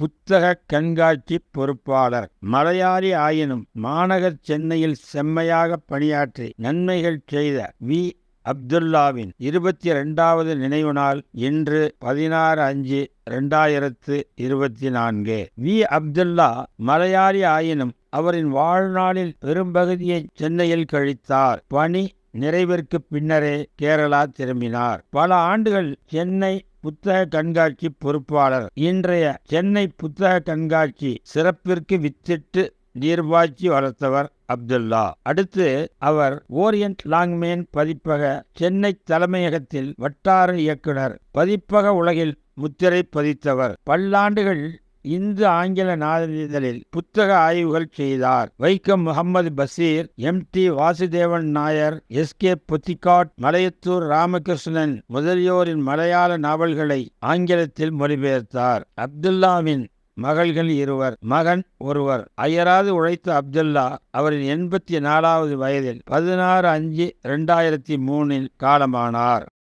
புத்தக கண்காட்சி பொறுப்பாளர். மலையாளி ஆயினும் மாநகர் சென்னையில் செம்மையாக பணியாற்றி நன்மைகள் செய்த வி. அப்துல்லாவின் இருபத்தி இரண்டாவது நினைவு நாள் இன்று பதினாறு அஞ்சு ரெண்டாயிரத்து இருபத்தி நான்கு. வி. அப்துல்லா மலையாளி ஆயினும் அவரின் வாழ்நாளில் பெரும்பகுதியை சென்னையில் கழித்தார். பணி நிறைவிற்கு பின்னரே கேரளா திரும்பினார். பல ஆண்டுகள் சென்னை புத்தக கண்காட்சி பொறுப்பாளர். இன்றைய சென்னை புத்தக கண்காட்சி சிறப்பிற்கு வித்திட்டு நீர்வாய்ச்சி வளர்த்தவர் அப்துல்லா. அடுத்து அவர் ஓரியன்ட் லாங்மேன் பதிப்பக சென்னை தலைமையகத்தில் வட்டார இயக்குனர். பதிப்பக உலகில் முத்திரை பதித்தவர். பல்லாண்டுகள் இந்து ஆங்கில நாளிதழில் புத்தக ஆய்வுகள் செய்தார். Vaikom Muhammad Basheer M. D. Vasudevan Nair S. K. Pottekkatt Malayattoor Ramakrishnan முதலியோரின் மலையாள நாவல்களை ஆங்கிலத்தில் மொழிபெயர்த்தார். அப்துல்லாவின் மகள்கள் இருவர் மகன் ஒருவர். அயராது உழைத்த அப்துல்லா அவரின் எண்பத்தி நாலாவது வயதில் பதினாறு அஞ்சு இரண்டாயிரத்தி மூணில் காலமானார்.